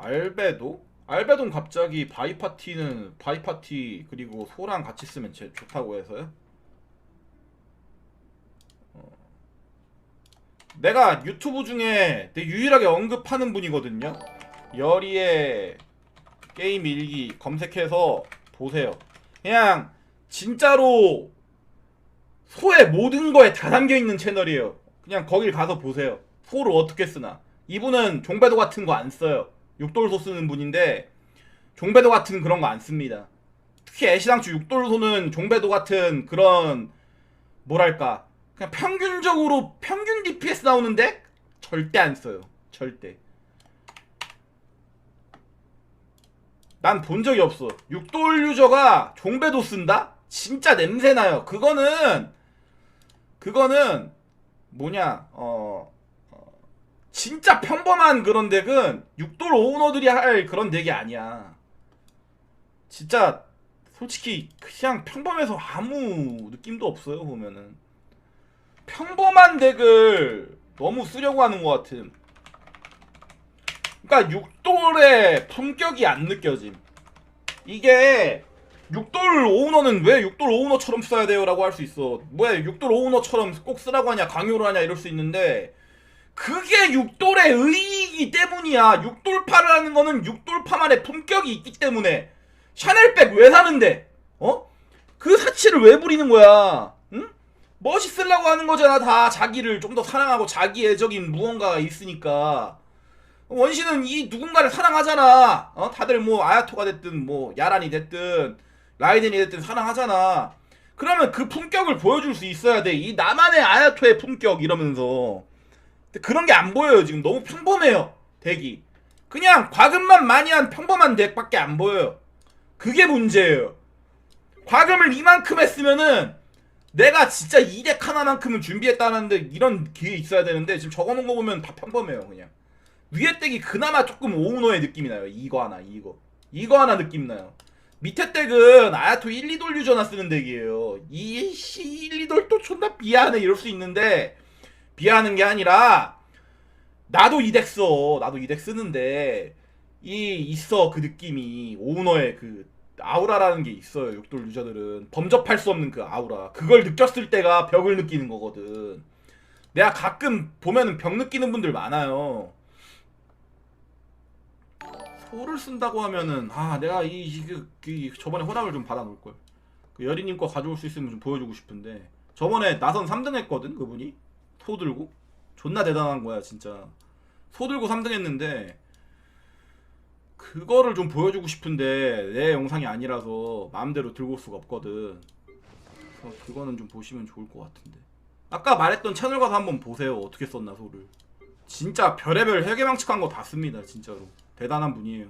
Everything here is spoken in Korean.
알베도? 알베도는 갑자기 바이파티는 바이파티 그리고 소랑 같이 쓰면 제 좋다고 해서요? 어. 내가 유튜브 중에 되게 유일하게 언급하는 분이거든요. 여리의 게임 일기 검색해서 보세요. 그냥 진짜로 소의 모든 거에 다 담겨 있는 채널이에요. 그냥 거길 가서 보세요. 소를 어떻게 쓰나. 이분은 종배도 같은 거 안 써요. 육돌소 쓰는 분인데 종배도 같은 그런 거 안 씁니다. 특히 애시당초 육돌소는 종배도 같은 그런 뭐랄까 그냥 평균적으로 평균 DPS 나오는데 절대 안 써요. 절대. 난 본 적이 없어. 육돌 유저가 종배도 쓴다? 진짜 냄새 나요. 그거는 그거는 뭐냐 어, 어, 진짜 평범한 그런 덱은 육돌 오너들이 할 그런 덱이 아니야. 진짜 솔직히 그냥 평범해서 아무 느낌도 없어요 보면은 평범한 덱을 너무 쓰려고 하는 것 같음. 그러니까 육돌의 품격이 안 느껴짐. 이게 육돌 오너는 왜 육돌 오너처럼 써야 돼요 라고 할 수 있어. 뭐야 육돌 오너처럼 꼭 쓰라고 하냐 강요를 하냐 이럴 수 있는데 그게 육돌의 의의이기 때문이야. 육돌파를 하는 거는 육돌파만의 품격이 있기 때문에 샤넬백 왜 사는데? 어? 그 사치를 왜 부리는 거야? 응? 멋있으려고 하는 거잖아. 다 자기를 좀 더 사랑하고 자기 애적인 무언가가 있으니까. 원신은 이 누군가를 사랑하잖아. 어? 다들 뭐 아야토가 됐든 뭐 야란이 됐든 라이덴이 됐든 사랑하잖아. 그러면 그 품격을 보여줄 수 있어야 돼. 이 나만의 아야토의 품격 이러면서. 근데 그런 게 안 보여요. 지금 너무 평범해요. 덱이. 그냥 과금만 많이 한 평범한 덱밖에 안 보여요. 그게 문제예요. 과금을 이만큼 했으면은 내가 진짜 이 덱 하나만큼은 준비했다는데 이런 기회 있어야 되는데 지금 적어놓은 거 보면 다 평범해요. 그냥. 위에 덱이 그나마 조금 오우노의 느낌이 나요. 이거 하나, 이거. 이거 하나 느낌 나요. 밑에 덱은 아야토 1, 2돌 유저나 쓰는 덱이에요. 이씨 1, 2돌 또 존나 비하하네 이럴 수 있는데 비하하는 게 아니라 나도 이덱 써. 나도 이덱 쓰는데 이 있어 그 느낌이 오우너의 그 아우라라는 게 있어요. 육돌 유저들은 범접할 수 없는 그 아우라. 그걸 느꼈을 때가 벽을 느끼는 거거든. 내가 가끔 보면은 벽 느끼는 분들 많아요. 소를 쓴다고 하면은 아 내가 이, 이, 그, 그 저번에 허락을 좀 받아 놓을 걸. 그 여리님 거 가져올 수 있으면 좀 보여주고 싶은데 저번에 나선 3등 했거든 그분이 소 들고 존나 대단한 거야 진짜 소 들고 3등 했는데 그거를 좀 보여주고 싶은데 내 영상이 아니라서 마음대로 들고 올 수가 없거든. 그래서 그거는 좀 보시면 좋을 것 같은데. 아까 말했던 채널 가서 한번 보세요. 어떻게 썼나 소를. 진짜 별의별 회계망측한 거 다 씁니다. 진짜로. 대단한 분이에요.